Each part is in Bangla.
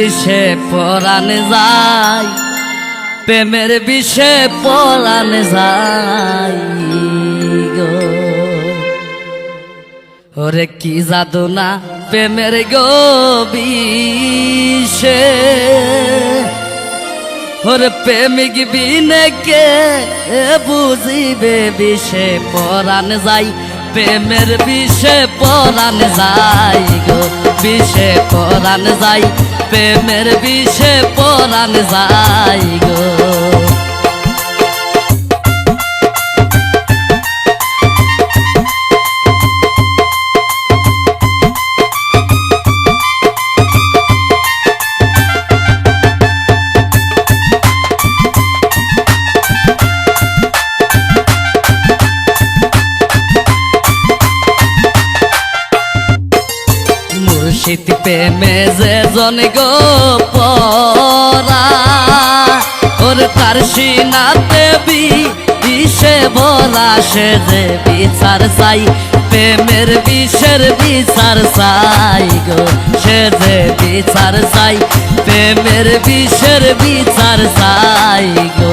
বিষে পরাণ যায় প্রেমের বিষে পরাণ যায় গো। ওরে কি জাদু না প্রেমের গো বিষে? ওরে প্রেমিক বিনে কে বুঝিবে বিষে পরাণ যাই, প্রেমের বিষে পরাণ যাই গো, বিষে পরাণ যাই। প্রেমের বিষে পরাণ যাই গো। প্রেমে যে জন গো পরা, ওর তার সিনাতে বি বিষে বলা সে যে বিচার চাই, প্রেমের বিষের বিচার চাই গো সে যে বিচার চাই, প্রেমের বিষের বিচার চাই গো।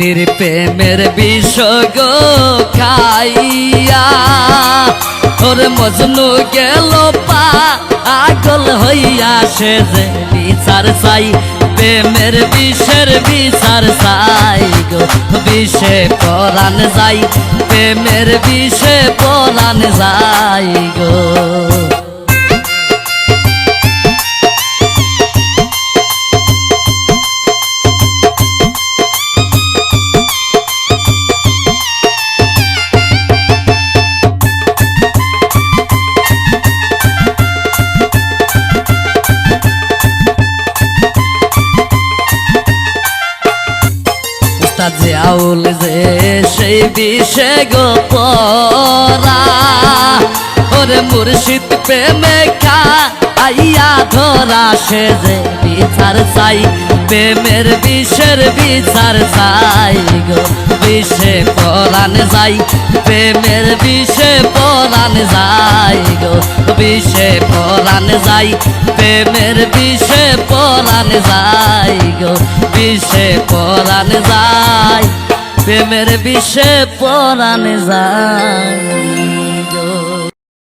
লাইলির প্রেমের বিষ গো খাইয়া। ওর মজনু গেল পা আগল হইয়া সে যে বিচার চাই। প্রেমের বিষের বিচার চাই গো, বিষে পরাণ যাই। প্রেমের বিষে পরাণ যাই গো। জিয়াউল যে সেই বিষে গো পরা। ওরে মুর্শিদ প্রেমে আইয়া ধরা, সে যে বিচার চাই, প্রেমের বিষের বিচার চাই গো। বিষে পরাণ যাই, প্রেমের বিষে পরাণ যাই। গো, বিষে পরান যাই, প্রেমের বিষে পরান যাই গো, বিষে পরান যাই, প্রেমের বিষে পরান যায়